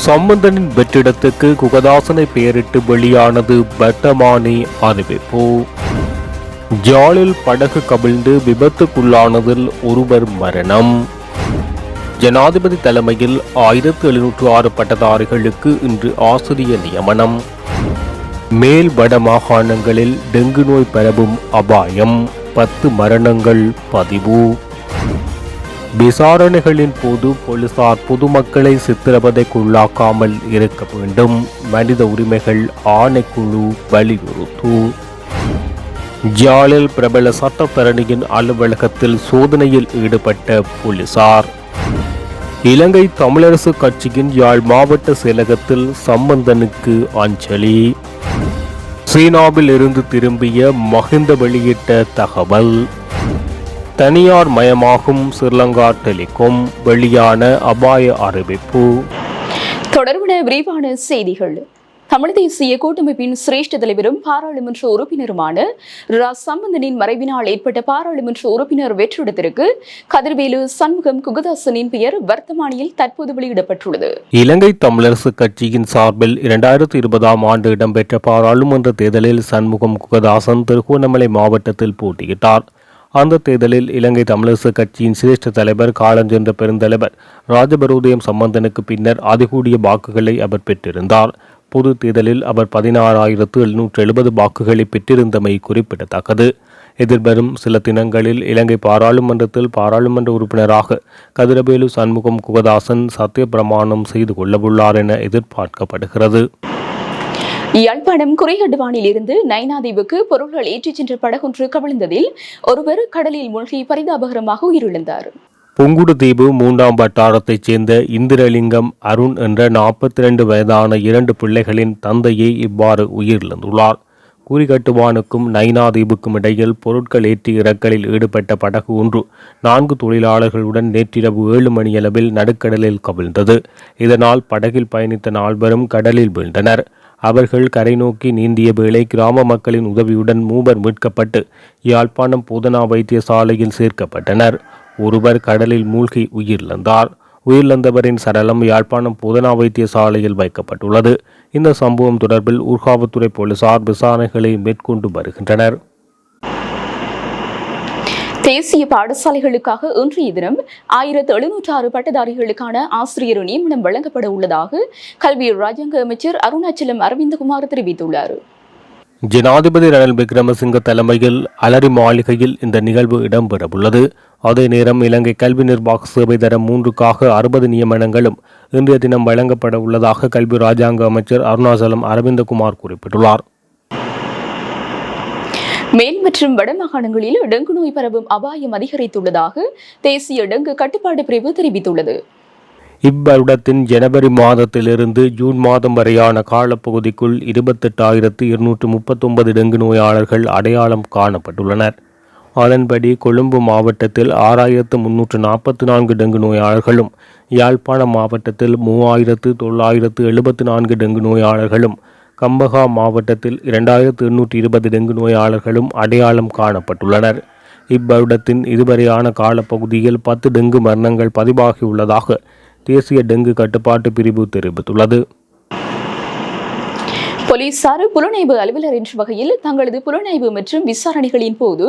சம்பந்தனின் வெற்றிடத்துக்கு குகதாசனை பெயரிட்டு வெளியானது வர்த்தமானி அறிவிப்பு. ஜாலில் படகு கவிழ்ந்து விபத்துக்குள்ளானதில் ஒருவர் மரணம். ஜனாதிபதி தலைமையில் ஆயிரத்து எழுநூற்று ஆறு பட்டதாரிகளுக்கு இன்று ஆசிரியர் நியமனம். மேல் வட மாகாணங்களில் டெங்கு நோய் பரவும் அபாயம். பத்து மரணங்கள் பதிவு. விசாரணைகளின் போது போலீசார் பொதுமக்களை சித்திரவதைக்குள்ளாக்காமல் இருக்க வேண்டும். மனித உரிமைகள் ஆணைக்குழு வலியுறுத்து. ஜாலில் பிரபல சட்டத்தரணியின் அலுவலகத்தில் சோதனையில் ஈடுபட்ட போலீசார். இலங்கை தமிழரசு கட்சியின் யாழ் மாவட்ட செயலகத்தில் சம்பந்தனுக்கு அஞ்சலி. சீனாவில் இருந்து திரும்பிய மகிந்த வெளியிட்ட தகவல். தனியார் மயமாகும் ஸ்ரீலங்கா டெலிகாம் வெளியான அபாய அறிவிப்பு. தொடர்புட விரிவான செய்திகள். தமிழ் தேசிய கூட்டமைப்பின் சிரேஷ்ட தலைவரும் பாராளுமன்ற உறுப்பினருமான ரா. சம்பந்தனின் மறைவினால் ஏற்பட்ட பாராளுமன்ற உறுப்பினர் வெற்றிடத்திற்கு கதிர்வேலு சண்முகம் குகதாசனின் பெயர் வர்த்தமானியில் தற்போது வெளியிடப்பட்டுள்ளது. இலங்கை தமிழரசு கட்சியின் சார்பில் இரண்டாயிரத்தி இருபதாம் ஆண்டு இடம்பெற்ற பாராளுமன்ற தேர்தலில் சண்முகம் குகதாசன் திருகோணமலை மாவட்டத்தில் போட்டியிட்டார். அந்த தேர்தலில் இலங்கை தமிழரசு கட்சியின் சிரேஷ்ட தலைவர் காலஞ்சென்ற பெருந்தலைவர் ராஜபரோதயம் சம்பந்தனுக்கு பின்னர் அதிகூடிய வாக்குகளை அவர் பெற்றிருந்தார். பொது தேர்தலில் அவர் பதினாறாயிரத்து எழுநூற்று எழுபது வாக்குகளை பெற்றிருந்தமை குறிப்பிடத்தக்கது. எதிர்வரும் சில தினங்களில் இலங்கை பாராளுமன்றத்தில் பாராளுமன்ற உறுப்பினராக கதிரவேலு சண்முகம் குகதாசன் சத்திய பிரமாணம் செய்து கொள்ளவுள்ளார் என எதிர்பார்க்கப்படுகிறது. யாழ்ப்பாணம் குறைகட்டுவானில் இருந்து நைனாதீவுக்கு பொருட்கள் ஏற்றிச் சென்ற படகொன்று கவிழ்ந்ததில் ஒருவர் கடலில் மூழ்கி பரிதாபகரமாக உயிரிழந்தார். புங்குடுதீவு மூன்றாம் வட்டாரத்தைச் சேர்ந்த இந்திரலிங்கம் அருண் என்ற நாற்பத்தி ரெண்டு வயதான இரண்டு பிள்ளைகளின் தந்தையை இவ்வாறு உயிரிழந்துள்ளார். கூறிக்கட்டுவானுக்கும் நைனாதீவுக்கும் இடையில் பொருட்கள் ஏற்றி இறக்கலில் ஈடுபட்ட படகு ஒன்று நான்கு தொழிலாளர்களுடன் நேற்றிரவு ஏழு மணியளவில் நடுக்கடலில் கவிழ்ந்தது. இதனால் படகில் பயணித்த நால்வரும் கடலில் வீழ்ந்தனர். அவர்கள் கரை நோக்கி நீந்திய வேளை கிராம மக்களின் உதவியுடன் மூவர் மீட்கப்பட்டு யாழ்ப்பாணம் போதனா வைத்தியசாலையில் சேர்க்கப்பட்டனர். ஒருவர் கடலில் மூழ்கி உயிரிழந்தார். உயிரிழந்தவரின் சடலம் யாழ்ப்பாணம் போதனா வைத்தியசாலையில் வைக்கப்பட்டுள்ளது. இந்த சம்பவம் தொடர்பில் ஊர்காவத்துறை போலீசார் விசாரணைகளை மேற்கொண்டு வருகின்றனர். தேசிய பாடசாலைகளுக்காக இன்றைய தினம் ஆயிரத்து எழுநூற்று ஆறு பட்டதாரிகளுக்கான ஆசிரியர் நியமனம் வழங்கப்பட உள்ளதாக கல்வி ராஜாங்க அமைச்சர் அருணாச்சலம் அரவிந்தகுமார் தெரிவித்துள்ளார். ஜனாதிபதி ரணில் விக்ரமசிங்க தலைமையில் அலரி மாளிகையில் இந்த நிகழ்வு இடம்பெறவுள்ளது. அதே நேரம் இலங்கை கல்வி நிர்வாக சேவை தரம் மூன்றுக்காக அறுபது நியமனங்களும் இன்றைய தினம் வழங்கப்பட உள்ளதாக கல்வி ராஜாங்க அமைச்சர் அருணாச்சலம் அரவிந்தகுமார் குறிப்பிட்டுள்ளார். மேல் மற்றும் வடமாகாணங்களில் டெங்கு நோய் பரவும் அபாயம் அதிகரித்துள்ளதாக தேசிய டெங்கு கட்டுப்பாடு பிரிவு தெரிவித்துள்ளது. இவ்வருடத்தின் ஜனவரி மாதத்திலிருந்து ஜூன் மாதம் வரையான காலப்பகுதிக்குள் இருபத்தெட்டாயிரத்து இருநூற்று முப்பத்தொன்பது டெங்கு நோயாளர்கள் அடையாளம் காணப்பட்டுள்ளனர். அதன்படி கொழும்பு மாவட்டத்தில் ஆறாயிரத்து முன்னூற்று நாற்பத்தி நான்கு டெங்கு நோயாளர்களும் யாழ்ப்பாணம் மாவட்டத்தில் மூவாயிரத்து தொள்ளாயிரத்து எழுபத்து நான்கு டெங்கு நோயாளர்களும் கம்பகா மாவட்டத்தில் இரண்டாயிரத்து எண்ணூற்றி இருபது டெங்கு நோயாளர்களும் அடையாளம் காணப்பட்டுள்ளனர். இவ்வருடத்தின் இதுவரையான காலப்பகுதியில் பத்து டெங்கு மரணங்கள் பதிவாகியுள்ளதாக தேசிய டெங்கு கட்டுப்பாட்டு பிரிவு தெரிவித்துள்ளது. போலீசார் புலனாய்வு அலுவலர் என்ற வகையில் தங்களது புலனாய்வு மற்றும் விசாரணைகளின் போது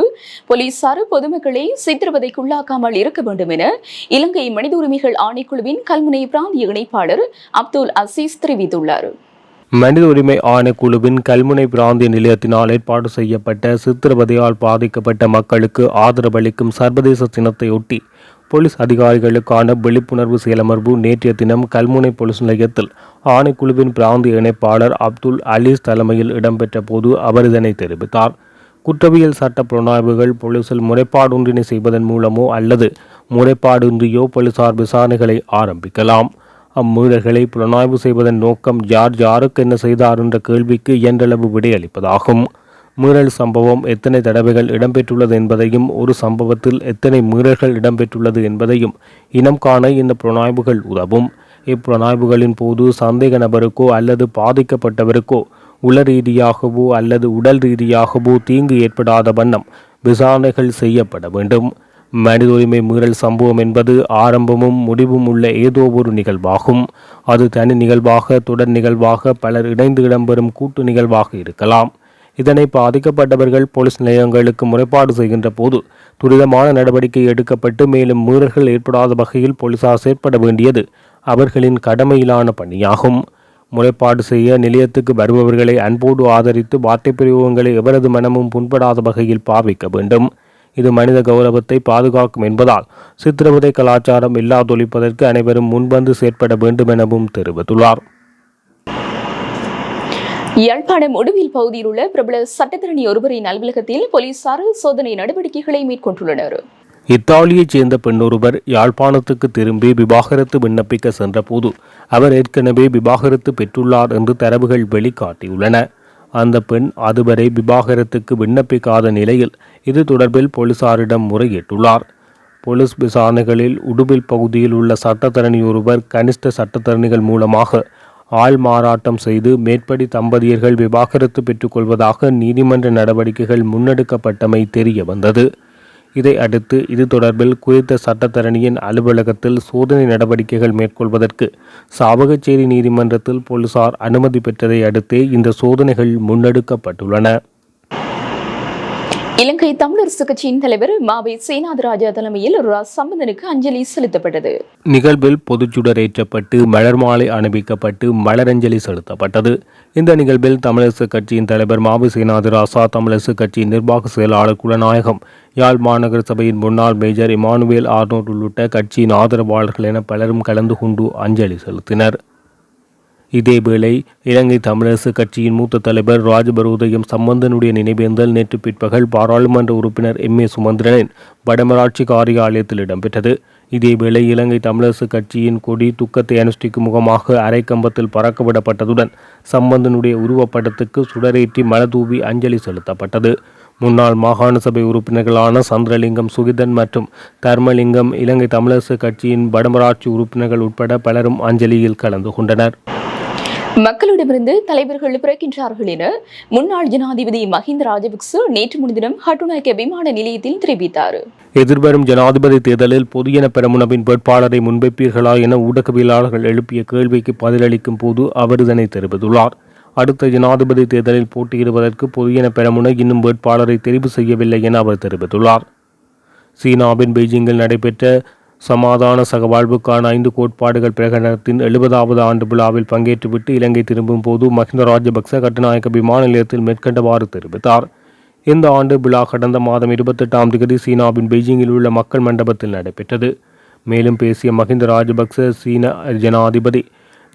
போலீசார் பொதுமக்களை சித்திரவதைக்குள்ளாக்காமல் இருக்க வேண்டும் என இலங்கை மனித உரிமைகள் ஆணைக்குழுவின் கல்முனை பிராந்திய இணைப்பாளர் அப்துல் அசீஸ் தெரிவித்துள்ளார். மனித உரிமை ஆணைக்குழுவின் கல்முனை பிராந்திய நிலையத்தினால் ஏற்பாடு செய்யப்பட்ட சித்திரவதையால் பாதிக்கப்பட்ட மக்களுக்கு ஆதரவளிக்கும் சர்வதேச தினத்தையொட்டி போலீஸ் அதிகாரிகளுக்கான விழிப்புணர்வு செயலமர்வு நேற்றைய தினம் கல்முனை போலீஸ் நிலையத்தில் ஆணைக்குழுவின் பிராந்திய இணைப்பாளர் அப்துல் அலீஸ் தலைமையில் இடம்பெற்ற போது அவர் இதனை தெரிவித்தார். குற்றவியல் சட்ட புலனாய்வுகள் போலீசில் முறைப்பாடொன்றினை செய்வதன் மூலமோ அல்லது முறைப்பாடின்றியோ போலீசார் விசாரணைகளை ஆரம்பிக்கலாம். அம்மீறல்களை புலனாய்வு செய்வதன் நோக்கம் யார் யாருக்கு என்ன செய்தார் என்ற கேள்விக்கு இயன்றளவு விடையளிப்பதாகும். மீறல் சம்பவம் எத்தனை தடவைகள் இடம்பெற்றுள்ளது என்பதையும் ஒரு சம்பவத்தில் எத்தனை மீறல்கள் இடம்பெற்றுள்ளது என்பதையும் இனம் காண இந்த புலனாய்வுகள் உதவும். இப்புலனாய்வுகளின் போது சந்தேக நபருக்கோ அல்லது பாதிக்கப்பட்டவருக்கோ உள ரீதியாகவோ அல்லது உடல் ரீதியாகவோ தீங்கு ஏற்படாத வண்ணம் விசாரணைகள் செய்யப்பட வேண்டும். மனித உரிமை மீறல் சம்பவம் என்பது ஆரம்பமும் முடிவும் உள்ள ஏதோ ஒரு நிகழ்வாகும். அது தனி நிகழ்வாக தொடர் நிகழ்வாக பலர் இணைந்து இடம்பெறும் கூட்டு நிகழ்வாக இருக்கலாம். இதனை பாதிக்கப்பட்டவர்கள் போலீஸ் நிலையங்களுக்கு முறைப்பாடு செய்கின்ற போது துரிதமான நடவடிக்கை எடுக்கப்பட்டு மேலும் மீறல்கள் ஏற்படாத வகையில் போலீசார் செயற்பட வேண்டியது அவர்களின் கடமையிலான பணியாகும். முறைப்பாடு செய்ய நிலையத்துக்கு வருபவர்களை அன்போடு ஆதரித்து வார்த்தை பிரயோகங்களை எவரது மனமும் புண்படாத வகையில் பாவிக்க வேண்டும். இது மனித கௌரவத்தை பாதுகாக்கும் என்பதால் சித்திரவதை கலாச்சாரம் இல்லாதொழிப்பதற்கு அனைவரும் முன்வந்து செயற்பட வேண்டும் எனவும் தெரிவித்துள்ளார். யாழ்ப்பாணம் உடுவில் பகுதியில் உள்ள பிரபல சட்டத்தரணி ஒருவரின் அலுவலகத்தில் போலீசார் சோதனை நடவடிக்கைகளை மேற்கொண்டுள்ளனர். இத்தாலியைச் சேர்ந்த பெண்ணொருவர் யாழ்ப்பாணத்துக்கு திரும்பி விவாகரத்து விண்ணப்பிக்க சென்றபோது அவர் ஏற்கனவே விவாகரத்து பெற்றுள்ளார் என்று தரவுகள் வெளிக்காட்டியுள்ளன. அந்த பெண் அதுவரை விவாகரத்துக்கு விண்ணப்பிக்காத நிலையில் இது தொடர்பில் போலீசாரிடம் முறையிட்டுள்ளார். போலீஸ் விசாரணைகளில் உடுபில் பகுதியில் உள்ள சட்டத்தரணி ஒருவர் கனிஷ்ட சட்டத்தரணிகள் மூலமாக ஆள் மாறாட்டம் செய்து மேற்படி தம்பதியர்கள் விவாகரத்து பெற்றுக்கொள்வதாக நீதிமன்ற நடவடிக்கைகள் முன்னெடுக்கப்பட்டமை தெரிய வந்தது இதை அடுத்து இது தொடர்பில் குறித்த சட்டத்தரணியின் அலுவலகத்தில் சோதனை நடவடிக்கைகள் மேற்கொள்வதற்கு சாவகச்சேரி நீதிமன்றத்தில் போலீசார் அனுமதி பெற்றதை அடுத்தே இந்த சோதனைகள் முன்னெடுக்கப்பட்டுள்ளன. இலங்கை தமிழரசு கட்சியின் தலைவர் மாவை சேனாதிராஜா தலைமையில் சம்பந்தனுக்கு அஞ்சலி செலுத்தப்பட்டது. நிகழ்வில் பொதுச்சுடர் ஏற்றப்பட்டு மலர் மாலை அணிவிக்கப்பட்டு மலரஞ்சலி செலுத்தப்பட்டது. இந்த நிகழ்வில் தமிழரசு கட்சியின் தலைவர் மாவு சேனாதிராசா தமிழரசு கட்சியின் நிர்வாக செயலாளர் குலநாயகம் யாழ் மாநகர சபையின் முன்னாள் மேஜர் இமானுவேல் ஆர்னோட் உள்ளிட்ட கட்சியின் ஆதரவாளர்கள் என பலரும் கலந்து கொண்டு அஞ்சலி செலுத்தினர். இதேவேளை இலங்கை தமிழரசு கட்சியின் மூத்த தலைவர் ராஜபரோதயம் சம்பந்தனுடைய நினைவேந்தல் நேற்று பிற்பகல் பாராளுமன்ற உறுப்பினர் எம். ஏ. சுமந்திரனின் வடமராட்சி காரியாலயத்தில் இடம்பெற்றது. இதேவேளை இலங்கை தமிழரசு கட்சியின் கொடி துக்கத்தை அனுஷ்டிக்கும் முகமாக அரைக்கம்பத்தில் பறக்கவிடப்பட்டதுடன் சம்பந்தனுடைய உருவப்படத்துக்கு சுடரேற்றி மலதூவி அஞ்சலி செலுத்தப்பட்டது. முன்னாள் மாகாண சபை உறுப்பினர்களான சந்திரலிங்கம் சுகிதன் மற்றும் தர்மலிங்கம் இலங்கை தமிழரசு கட்சியின் வடமராட்சி உறுப்பினர்கள் உட்பட பலரும் அஞ்சலியில் கலந்து கொண்டனர். மக்களிடமிருந்து தலைவர்கள் பிறக்கின்றார்கள் என முன்னாள் ஜனாதிபதி மஹிந்த ராஜபக்ச நேற்று முன்தினம் ஹட்டுநாயக்க விமான நிலையத்தில் தெரிவித்தார். எதிர்வரும் ஜனாதிபதி தேர்தலில் பொதுஜன பெரமுனவின் வேட்பாளரை முன்வைப்பீர்களா என ஊடகவியலாளர்கள் எழுப்பிய கேள்விக்கு பதிலளிக்கும் போது அவர் இதனை தெரிவித்துள்ளார். அடுத்த ஜனாதிபதி தேர்தலில் போட்டியிடுவதற்கு பொதுஜன பெரமுன இன்னும் வேட்பாளரை தெரிவு செய்யவில்லை என அவர் தெரிவித்துள்ளார். சீனாவின் பெய்ஜிங்கில் நடைபெற்ற சமாதான சகவாழ்வுக்கான ஐந்து கோட்பாடுகள் பிரகடனத்தின் எழுபதாவது ஆண்டு விழாவில் பங்கேற்றுவிட்டு இலங்கை திரும்பும் போது மஹிந்த ராஜபக்ச கட்டுநாயக்க விமான நிலையத்தில் மேற்கண்டவாறு தெரிவித்தார். இந்த ஆண்டு விழா கடந்த மாதம் இருபத்தெட்டாம் தேதி சீனாவின் பெய்ஜிங்கில் உள்ள மக்கள் மண்டபத்தில் நடைபெற்றது. மேலும் பேசிய மஹிந்த ராஜபக்ச சீன ஜனாதிபதி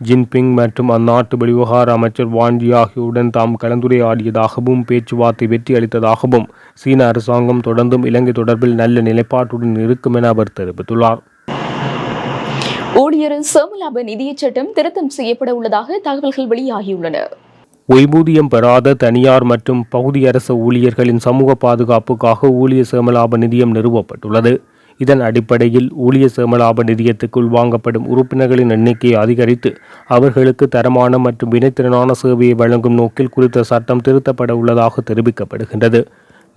ஜின்பிங் மற்றும் அந்நாட்டு வெளிவிவகார அமைச்சர் வான்ஜி ஆகியோருடன் தாம் கலந்துரையாடியதாகவும் பேச்சுவார்த்தை வெற்றி அளித்ததாகவும் சீன அரசாங்கம் தொடர்ந்தும் இலங்கை தொடர்பில் நல்ல நிலைப்பாட்டுடன் இருக்கும் என அவர் தெரிவித்துள்ளார். ஊழியர் சேமலாப நிதியச் சட்டம் திருத்தம் செய்யப்பட உள்ளதாக தகவல்கள் வெளியாகியுள்ளன. ஓய்வூதியம் பெறாத தனியார் மற்றும் பகுதி அரசு ஊழியர்களின் சமூக பாதுகாப்புக்காக ஊழியர் சேமலாப நிதியம் நிறுவப்பட்டுள்ளது. இதன் அடிப்படையில் ஊழியர் சேமலாப நிதியத்துக்குள் வாங்கப்படும் உறுப்பினர்களின் எண்ணிக்கையை அதிகரித்து அவர்களுக்கு தரமான மற்றும் வினைத்திறனான சேவையை வழங்கும் நோக்கில் குறித்த சட்டம் திருத்தப்பட உள்ளதாக தெரிவிக்கப்படுகின்றது.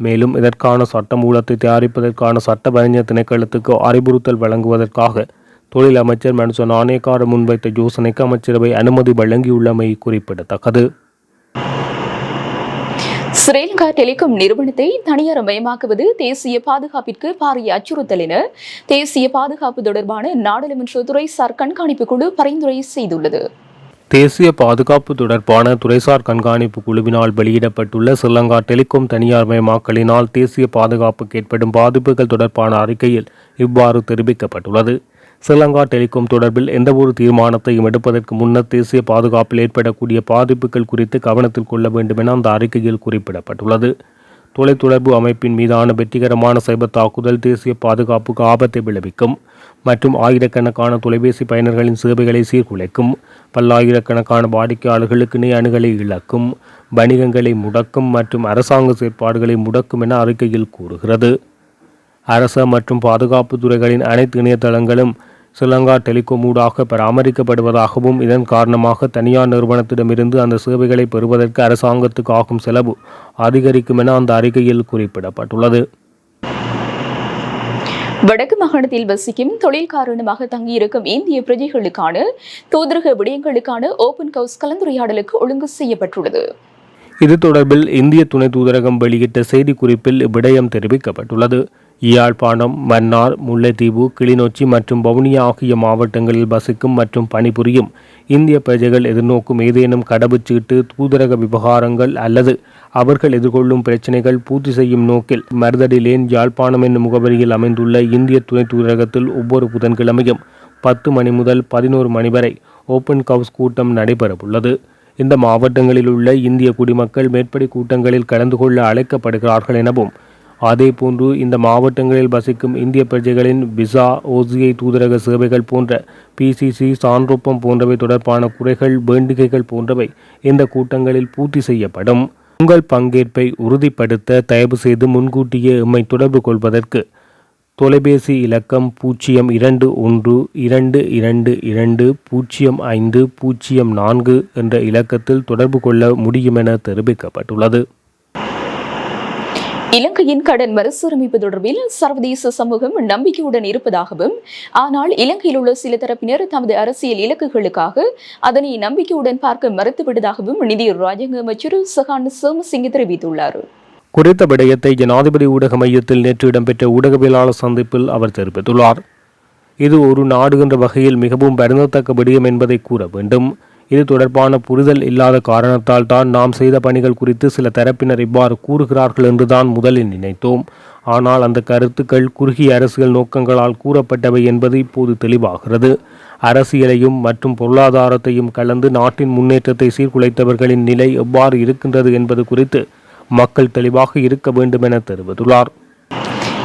மேலும் இதற்கான சட்ட மூலத்தை தயாரிப்பதற்கான சட்ட வரைஞர் திணைக்களத்துக்கு அறிவுறுத்தல் வழங்குவதற்காக தொழில் அமைச்சர் மனுச நாணயக்கார முன்வைத்த யோசனைக்கு அமைச்சரவை அனுமதி வழங்கியுள்ளமை குறிப்பிடத்தக்கது. ஸ்ரீலங்கா டெலிகாம் நிறுவனத்தை தனியார் மயமாக்குவது தேசிய பாதுகாப்பிற்கு பாரிய அச்சுறுத்தல் என தேசிய பாதுகாப்பு தொடர்பான நாடாளுமன்ற துறைசார் கண்காணிப்பு குழு பரிந்துரை செய்துள்ளது. தேசிய பாதுகாப்பு தொடர்பான துறைசார் கண்காணிப்பு குழுவினால் வெளியிடப்பட்டுள்ள ஸ்ரீலங்கா டெலிகாம் தனியார்மயமாக்கலினால் தேசிய பாதுகாப்புக்கு ஏற்படும் பாதிப்புகள் தொடர்பான அறிக்கையில் இவ்வாறு தெரிவிக்கப்பட்டுள்ளது. ஸ்ரீலங்கா டெலிகாம் தொடர்பில் எந்தவொரு தீர்மானத்தையும் எடுப்பதற்கு முன்னர் தேசிய பாதுகாப்பில் ஏற்படக்கூடிய பாதிப்புகள் குறித்து கவனத்தில் கொள்ள வேண்டும் என அந்த அறிக்கையில் குறிப்பிடப்பட்டுள்ளது. தொலைத்தொடர்பு அமைப்பின் மீதான வெற்றிகரமான சைபர் தாக்குதல் தேசிய பாதுகாப்புக்கு ஆபத்தை விளைவிக்கும் மற்றும் ஆயிரக்கணக்கான தொலைபேசி பயனர்களின் சேவைகளை சீர்குலைக்கும் பல்லாயிரக்கணக்கான வாடிக்கையாளர்களுக்கு இணை அணுகலை இழக்கும் வணிகங்களை முடக்கும் மற்றும் அரசாங்க செயற்பாடுகளை முடக்கும் என அறிக்கையில் கூறுகிறது. அரச மற்றும் பாதுகாப்பு துறைகளின் அனைத்து இணையதளங்களும் ஸ்ரீலங்கா டெலிகாம் ஊடாக பராமரிக்கப்படுவதாகவும் இதன் காரணமாக தனியார் நிறுவனத்திடமிருந்து அந்த சேவைகளை பெறுவதற்கு அரசாங்கத்துக்கு ஆகும் செலவு அதிகரிக்கும் என அந்த அறிக்கையில் குறிப்பிடப்பட்டுள்ளது. வடக்கு மாகாணத்தில் வசிக்கும் தொழில் காரணமாக தங்கியிருக்கும் இந்திய பிரஜைகளுக்கான தூதரக விடயங்களுக்கான ஓபன் ஹவுஸ் கலந்துரையாடலுக்கு ஒழுங்கு செய்யப்பட்டுள்ளது. இது தொடர்பில் இந்திய துணை தூதரகம் வெளியிட்ட செய்திக்குறிப்பில் இவ்விடயம் தெரிவிக்கப்பட்டுள்ளது. யாழ்ப்பாணம் மன்னார் முல்லைத்தீவு கிளிநொச்சி மற்றும் வவுனியா ஆகிய மாவட்டங்களில் வசிக்கும் மற்றும் பணிபுரியும் இந்திய பிரஜைகள் எதிர்நோக்கும் ஏதேனும் கடவுச்சீட்டு தூதரக விவகாரங்கள் அல்லது அவர்கள் எதிர்கொள்ளும் பிரச்சினைகள் பூர்த்தி செய்யும் நோக்கில் மருதடி லேன் யாழ்ப்பாணம் என்னும் முகவரியில் அமைந்துள்ள இந்திய துணை தூதரகத்தில் ஒவ்வொரு புதன்கிழமையும் பத்து மணி முதல் பதினோரு மணி வரை ஓப்பன் கவுஸ் கூட்டம் நடைபெறவுள்ளது. இந்த மாவட்டங்களில் உள்ள இந்திய குடிமக்கள் மேற்படி கூட்டங்களில் கலந்து கொள்ள அழைக்கப்படுகிறார்கள் எனவும் அதேபோன்று இந்த மாவட்டங்களில் வசிக்கும் இந்திய பிரஜைகளின் விசா ஓசிஐ தூதரக சேவைகள் போன்ற பிசிசி சான்றொப்பம் போன்றவை தொடர்பான குறைகள் வேண்டுகைகள் போன்றவை இந்த கூட்டங்களில் பூர்த்தி செய்யப்படும். உங்கள் பங்கேற்பை உறுதிப்படுத்த தயவு செய்து முன்கூட்டியே எம்மை தொடர்பு கொள்வதற்கு தொலைபேசி இலக்கம் பூஜ்ஜியம் இரண்டு ஒன்று இரண்டு இரண்டு இரண்டு பூஜ்ஜியம் ஐந்து பூஜ்ஜியம் நான்கு என்ற இலக்கத்தில் தொடர்பு கொள்ள முடியுமென தெரிவிக்கப்பட்டுள்ளது. இலங்கையின் கடன் மறுசீரமைப்பு தொடர்பில் சர்வதேச சமூகம் நம்பிக்கையுடன் இருப்பதாகவும் ஆனால் இலங்கையில் உள்ள சில தரப்பினர் தமது அரசியல் இலக்குகளுக்காக அதனை நம்பிக்கையுடன் பார்க்க மறுத்துவிட்டதாகவும் நிதி ராஜாங்க அமைச்சர் சஹான் சோமசிங்க தெரிவித்துள்ளார். குறித்த விடயத்தை ஜனாதிபதி ஊடக மையத்தில் நேற்று இடம்பெற்ற ஊடகவியலாளர் சந்திப்பில் அவர் தெரிவித்துள்ளார். இது ஒரு நாடு என்ற வகையில் மிகவும் வருந்தத்தக்க விடயம் என்பதை கூற வேண்டும். இது தொடர்பான புரிதல் இல்லாத காரணத்தால் தான் நாம் செய்த பணிகள் குறித்து சில தரப்பினர் இவ்வாறு கூறுகிறார்கள் என்றுதான் முதலில் நினைத்தோம். ஆனால் அந்த கருத்துக்கள் குறுகிய அரசியல் நோக்கங்களால் கூறப்பட்டவை என்பது இப்போது தெளிவாகிறது. அரசியலையும் மற்றும் பொருளாதாரத்தையும் கலந்து நாட்டின் முன்னேற்றத்தை சீர்குலைத்தவர்களின் நிலை எவ்வாறு இருக்கின்றது என்பது குறித்து மக்கள் தெளிவாக இருக்க வேண்டும் என தெரிவித்துள்ளார்.